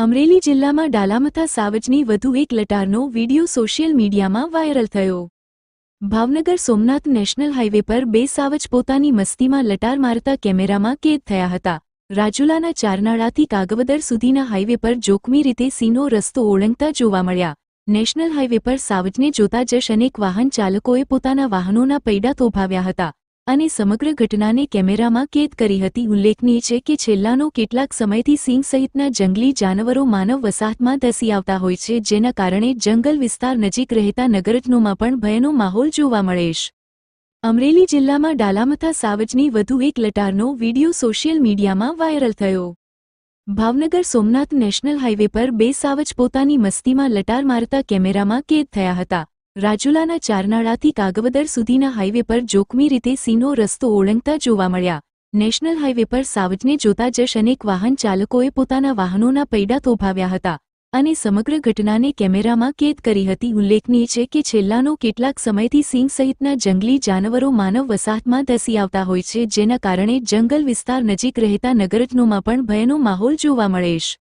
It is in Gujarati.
અમરેલી જિલ્લામાં ડાલામથા સાવજની વધુ એક લટારનો વિડિયો સોશિયલ મીડિયામાં વાયરલ થયો. ભાવનગર સોમનાથ નેશનલ હાઇવે પર બે સાવજ પોતાની મસ્તીમાં લટાર મારતા કેમેરામાં કેદ થયા હતા. રાજુલાના ચારનાળાથી કાગવદર સુધીના હાઇવે પર જોખમી રીતે સીનો રસ્તો ઓળંગતા જોવા મળ્યા. નેશનલ હાઇવે પર સાવજને જોતા જશ અનેક વાહન ચાલકોએ પોતાના વાહનોના પૈડા થોભાવ્યા હતા. અને સમગ્ર ઘટનાને કેમેરામાં કેદ કરી હતી. ઉલ્લેખનીય છે કે છેલ્લાનો કેટલાક સમયથી સિંહ સહિતના જંગલી જાનવરો માનવ વસાહતમાં ધસી આવતા હોય છે, જેના કારણે જંગલ વિસ્તાર નજીક રહેતા નગરજનોમાં પણ ભયનો માહોલ જોવા મળેશ અમરેલી જિલ્લામાં ડાલામથા સાવજની વધુ એક લટારનો વિડિયો સોશિયલ મીડિયામાં વાયરલ થયો. ભાવનગર સોમનાથ નેશનલ હાઇવે પર બે સાવજ પોતાની મસ્તીમાં લટાર મારતા કેમેરામાં કેદ થયા હતા. રાજુલાના ચારનાળાથી કાગવદર સુધીના હાઇવે પર જોખમી રીતે સીનો રસ્તો ઓળંગતા જોવા મળ્યા. નેશનલ હાઇવે પર સાવજને જોતા જશ અનેક વાહન ચાલકોએ પોતાના વાહનોના પૈડા થોભાવ્યા હતા અને સમગ્ર ઘટનાને કેમેરામાં કેદ કરી હતી. ઉલ્લેખનીય છે કે છેલ્લાનો કેટલાક સમયથી સિંહ સહિતના જંગલી જાનવરો માનવ વસાહતમાં ધસી આવતા હોય છે, જેના કારણે જંગલ વિસ્તાર નજીક રહેતા નગરજનોમાં પણ ભયનો માહોલ જોવા મળેશ